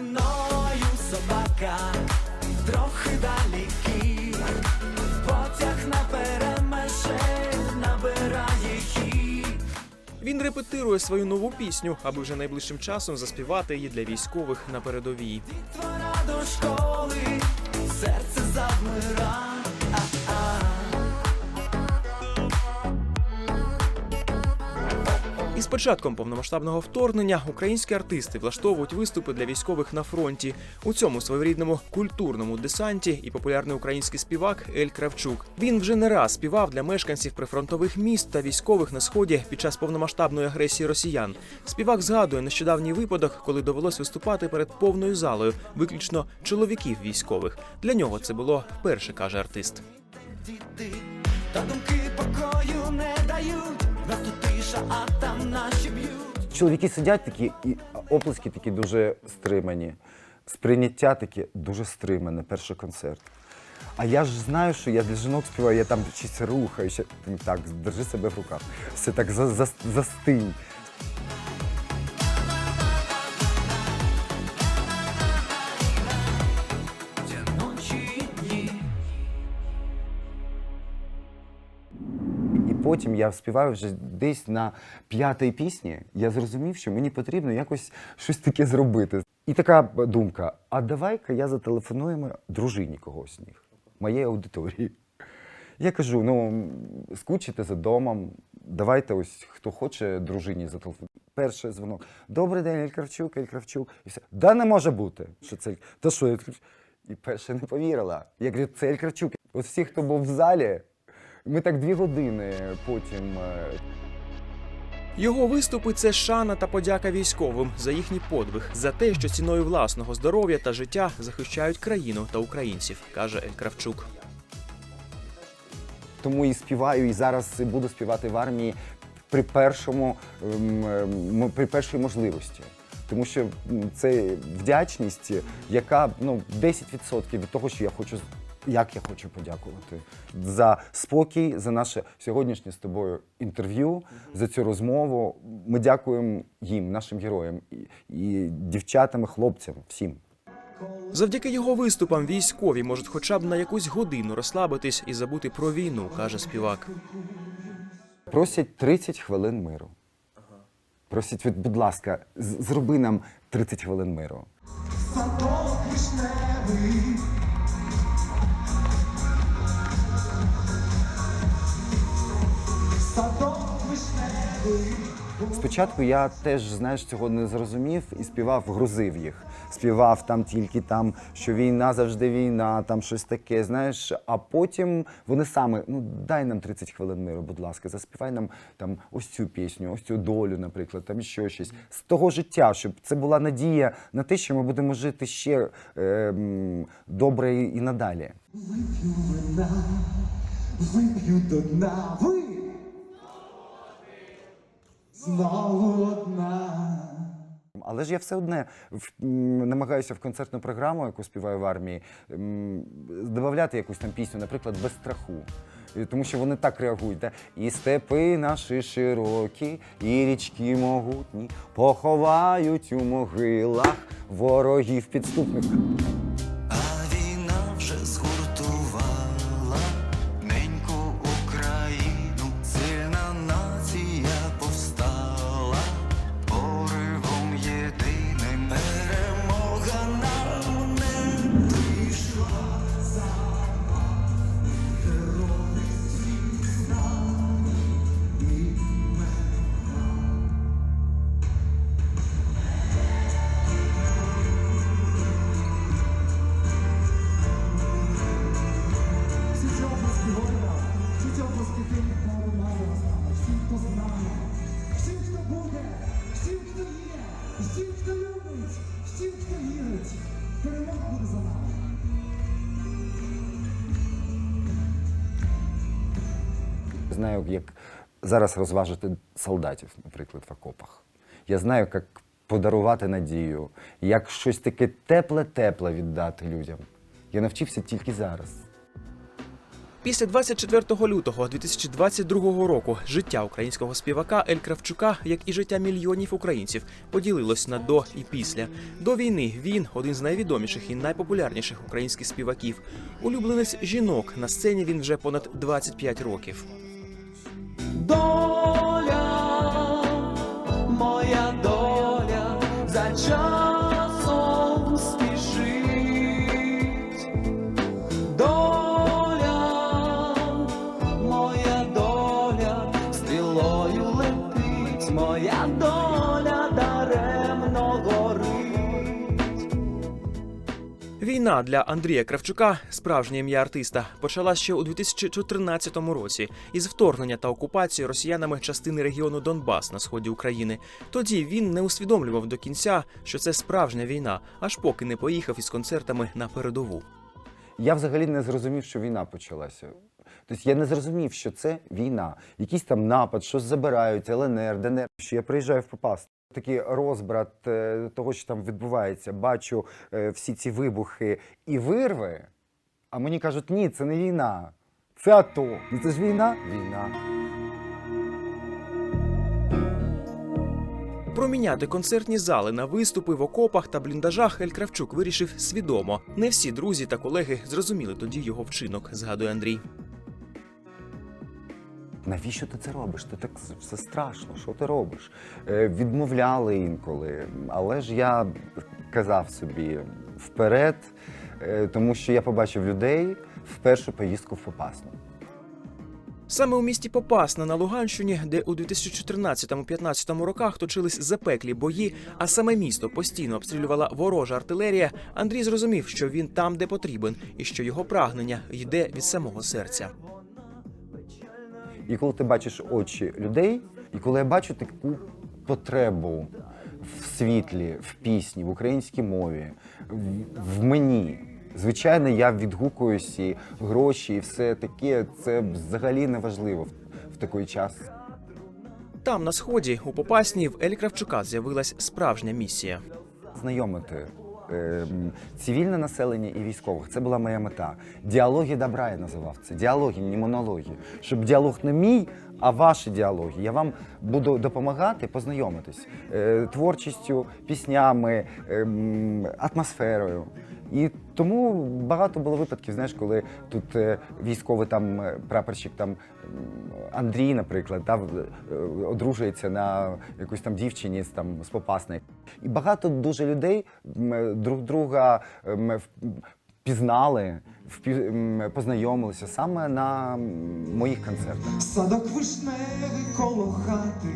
мною собака, трохи далі кіт, потяг на набирає хід. Він репетирує свою нову пісню, аби вже найближчим часом заспівати її для військових на передовій. Твора до школи, початком повномасштабного вторгнення українські артисти влаштовують виступи для військових на фронті. У цьому своєрідному культурному десанті і популярний український співак Ель Кравчук. Він вже не раз співав для мешканців прифронтових міст та військових на сході під час повномасштабної агресії росіян. Співак згадує нещодавній випадок, коли довелось виступати перед повною залою, виключно чоловіків військових. Для нього це було вперше, каже артист. та думки покою не дають. Тиша, а там наші б'ють. Чоловіки сидять такі, і оплески такі дуже стримані. Сприйняття таке дуже стримане, перший концерт. А я ж знаю, що я для жінок співаю, я там щось рухаю, ще так, держи себе в руках. Все так за, за, застинь. Потім я співаю вже десь на п'ятій пісні. Я зрозумів, що мені потрібно якось щось таке зробити. І така думка: а давай-ка я зателефонуємо дружині когось з моєї аудиторії. Я кажу: ну, скучите за домом, давайте ось хто хоче дружині зателефонує. Перший дзвонок. Добрий день, Ель Кравчук, Ель Кравчук. І все. Да не може бути. Що це? Та що, Елькравчук? І перша не повірила. Я кажу, це Ель Кравчук. Ось всі, хто був в залі, ми так дві години потім. е, Його виступи це шана та подяка військовим за їхній подвиг, за те, що ціною власного здоров'я та життя захищають країну та українців, каже Ель Кравчук. Тому і співаю, і зараз буду співати в армії при першому ем, ем, при першій можливості. Тому що це вдячність, яка ну 10% від того, що я хочу як я хочу подякувати за спокій, за наше сьогоднішнє з тобою інтерв'ю, за цю розмову. Ми дякуємо їм, нашим героям, і, і дівчатам, і хлопцям, всім. Завдяки його виступам військові можуть хоча б на якусь годину розслабитись і забути про війну, каже співак. Просять 30 хвилин миру. Просять, від, будь ласка, зроби нам 30 хвилин миру. Спочатку я теж, знаєш, цього не зрозумів і співав, грузив їх. Співав там тільки там, що війна завжди війна, там щось таке, знаєш. А потім вони саме, ну дай нам 30 хвилин миру, будь ласка, заспівай нам там ось цю пісню, ось цю долю, наприклад, там ще щось. З того життя, щоб це була надія на те, що ми будемо жити ще е, добре і надалі. Вип'ю вина, вип'ю до дна, ви знову одна. Але ж я все одне намагаюся в концертну програму, яку співаю в армії, м, додавати якусь там пісню, наприклад, без страху. Тому що вони так реагують. Да? І степи наші широкі, і річки могутні поховають у могилах ворогів підступних. Всім, хто любить, всім, хто вірить. Перемога буде за нами. Знаю, як зараз розважити солдатів, наприклад, в окопах. Я знаю, як подарувати надію, як щось таке тепле-тепле віддати людям. Я навчився тільки зараз. Після 24 лютого 2022 року життя українського співака Ель Кравчука, як і життя мільйонів українців, поділилось на до і після. До війни він один з найвідоміших і найпопулярніших українських співаків. Улюбленець жінок на сцені він вже понад 25 років. Даремно горить. Війна для Андрія Кравчука, справжнє ім'я артиста, почала ще у 2014 році із вторгнення та окупації росіянами частини регіону Донбас на сході України. Тоді він не усвідомлював до кінця, що це справжня війна, аж поки не поїхав із концертами на передову. Я взагалі не зрозумів, що війна почалася. Тобто я не зрозумів, що це війна. Якийсь там напад, щось забирають, ЛНР, ДНР. Що я приїжджаю в Попасну. Такий розбрат е, того, що там відбувається, бачу е, всі ці вибухи і вирви. А мені кажуть, ні, це не війна. Це АТО. Ну це ж війна? Війна. Проміняти концертні зали на виступи в окопах та бліндажах Ель Кравчук вирішив свідомо. Не всі друзі та колеги зрозуміли тоді його вчинок, згадує Андрій. Навіщо ти це робиш? Ти так все страшно, що ти робиш? Е, відмовляли інколи, але ж я казав собі вперед, е, тому що я побачив людей в першу поїздку в Попасну. Саме у місті Попасна на Луганщині, де у 2014-15 роках точились запеклі бої, а саме місто постійно обстрілювала ворожа артилерія, Андрій зрозумів, що він там, де потрібен, і що його прагнення йде від самого серця. І коли ти бачиш очі людей, і коли я бачу таку потребу в світлі, в пісні, в українській мові, в, мені. Звичайно, я відгукуюсь і гроші, і все таке. Це взагалі не важливо в, такий час. Там, на сході, у Попасні, в Ель Кравчука з'явилась справжня місія. Знайомити цивільне населення і військових. Це була моя мета. Діалоги добра я називав це. Діалоги, не монологи. Щоб діалог не мій, а ваші діалоги. Я вам буду допомагати познайомитись е, творчістю, піснями, ем, атмосферою. І тому багато було випадків, знаєш, коли тут е, військовий там е, прапорщик там Андрій, наприклад, да, е, одружується на якоїсь там дівчині з там з Попасної. І багато дуже людей друг друга м, в- пізнали, познайомилися саме на моїх концертах. Садок вишневий коло хати,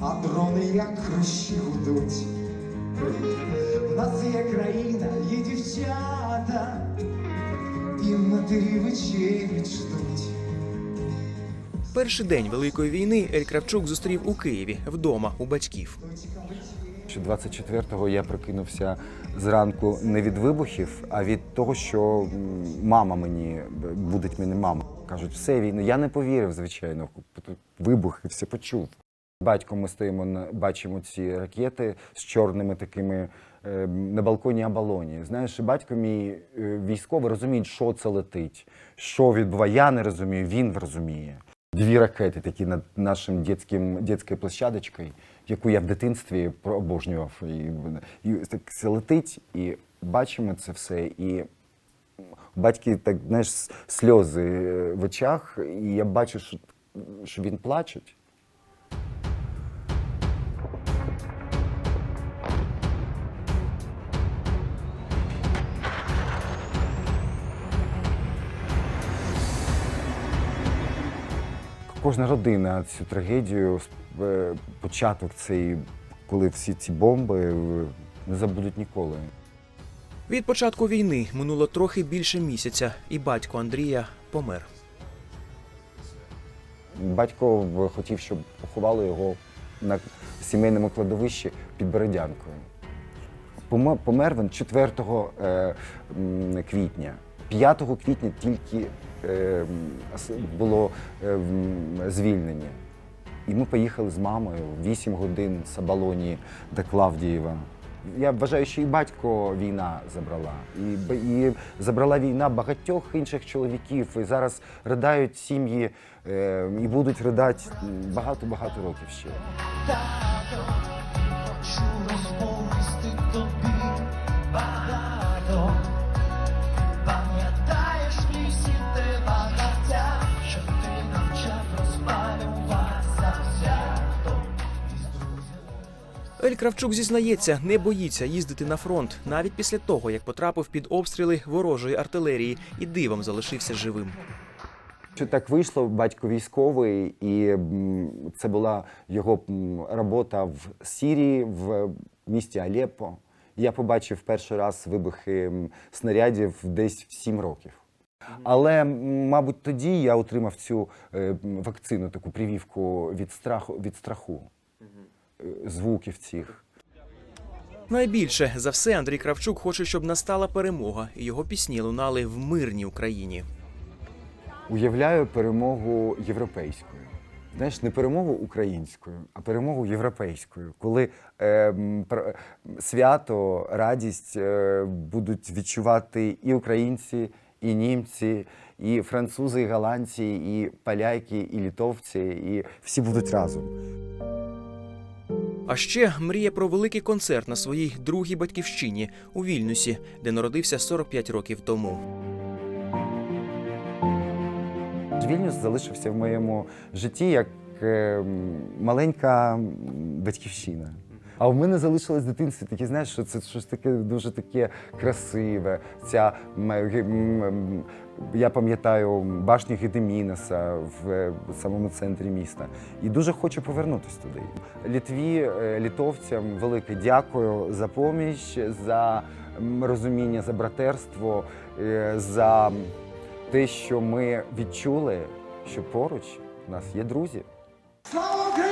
а дрони як хрущі гудуть. У нас є країна, є дівчата, і матері вечерять ждуть. Перший день Великої війни Ель Кравчук зустрів у Києві вдома у батьків. Що 24-го я прокинувся зранку не від вибухів, а від того, що мама мені будить мене мама. Кажуть, все війна. Я не повірив, звичайно. Вибухи, все почув. Батько ми стоїмо бачимо ці ракети з чорними такими е, на балконі Абалоні. Знаєш, батько мій е, військовий розуміє, що це летить, що відбувається. Я не розумію, він розуміє. Дві ракети такі над нашим дитським, дитською площадочкою, яку я в дитинстві обожнював. І, і так це летить, і бачимо це все. І батьки так, знаєш, сльози е, в очах, і я бачу, що, що він плаче. Кожна родина цю трагедію, е, початок цей, коли всі ці бомби е, не забудуть ніколи. Від початку війни минуло трохи більше місяця, і батько Андрія помер. Батько хотів, щоб поховали його на сімейному кладовищі під Бередянкою. Помер він 4 е, квітня. 5 квітня тільки е, було е, звільнення. І ми поїхали з мамою 8 годин з Абалоні до Клавдієва. я вважаю, що і батько війна забрала, і, і забрала війна багатьох інших чоловіків. І зараз riдають сім'ї е, і будуть ридати багато-багато років ще. Ель Кравчук зізнається, не боїться їздити на фронт навіть після того, як потрапив під обстріли ворожої артилерії і дивом залишився живим. Що так вийшло, батько військовий, і це була його робота в Сирії, в місті Алеппо. Я побачив перший раз вибухи снарядів десь в 7 років. Але, мабуть, тоді я отримав цю е, вакцину, таку привівку від страху, від страху звуків цих. Найбільше за все Андрій Кравчук хоче, щоб настала перемога, і його пісні лунали в мирній Україні. Уявляю перемогу європейською. Знаєш, не перемогу українською, а перемогу європейською, коли е, свято, радість е, будуть відчувати і українці, і німці, і французи, і голландці, і поляки, і літовці, і всі будуть разом. А ще мріє про великий концерт на своїй другій батьківщині у Вільнюсі, де народився 45 років тому. Вільнюс залишився в моєму житті як е, маленька батьківщина. А в мене залишилось в дитинстві таке, знаєш, що це щось таке дуже таке красиве. Ця я пам'ятаю башню Гедемінеса в е, самому центрі міста. І дуже хочу повернутися туди. Літві, е, літовцям велике дякую за поміч, за розуміння, за братерство, е, за те, що ми відчули, що поруч у нас є друзі. Слава!